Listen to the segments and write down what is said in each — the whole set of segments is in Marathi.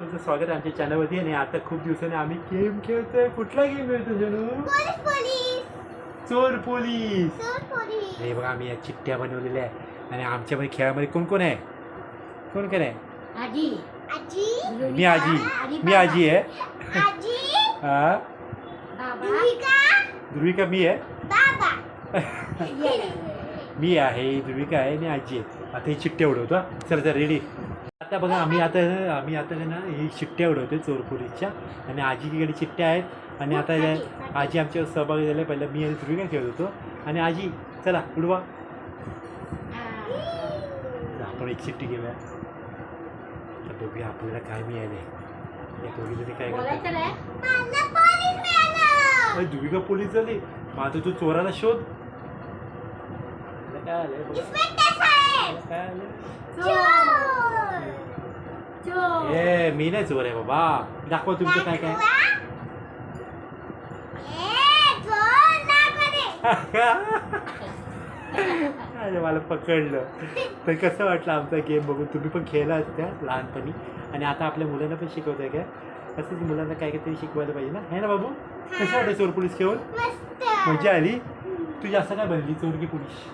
तुमचं स्वागत आहे आमच्या चॅनलवरती आणि आता खूप दिवसांनी आम्ही गेम खेळतोय. कुठला गेम खेळतो पोलीस चोर पोलीस. चोर पोलीस. हे बघा आम्ही या चिठ्ठ्या बनवलेल्या आहे आणि आमच्यामध्ये खेळामध्ये कोण कोण आहे? कोण कोण आहे? आजी. आजी? मी आजी. मी आजी आहे. आजी? हा बाबा. ध्रुविका? मी आहे. बाबा. मी आहे ध्रुविका आहे आणि आजी आहे. आता ही चिठ्ठ्या उडवतो हा. चला चला रेडी आता बघा आम्ही आता आम्ही आता ना ही चिठ्ठ्या उडवतोय चोरपोलीसच्या आणि आजीकडे चिठ्ठ्या आहेत. आणि आता आजी आमच्यावर सहभागी झाले. पहिलं मी आणि ध्रुविका खेळत होतो. आणि आजी चला उडवा. आपण एक चिठ्ठी घेऊया. तर बघूया आपल्याला काय मिळाले या दोघी काय करतात. नाही. मला पोलीस झाली. आता तू चोराला शोध. काय साहेब! काय चोर! ए मी नाही चोर आहे बाबा दाखवा तुमचं काय काय. अरे मला पकडलं तर कसं वाटलं आमचा गेम बघून तुम्ही पण खेळला असत्या लहानपणी आणि आता आपल्या मुलांना पण शिकवताय काय असंच मुलांना काय काहीतरी शिकवायला पाहिजे ना है ना बाबू कसं वाटतं चोर पोलीस खेळून मजा आली तू जास्त काय बनली चोर की पोलीस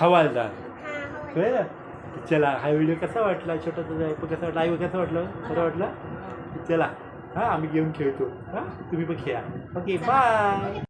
हवालदार कळलं? चला हा व्हिडिओ कसा वाटला? छोटा तुझा कसा वाटला? आई कसं वाटलं? बरं वाटलं? चला. हां आम्ही गेम खेळतो. हां तुम्ही पण खेळा. Okay bye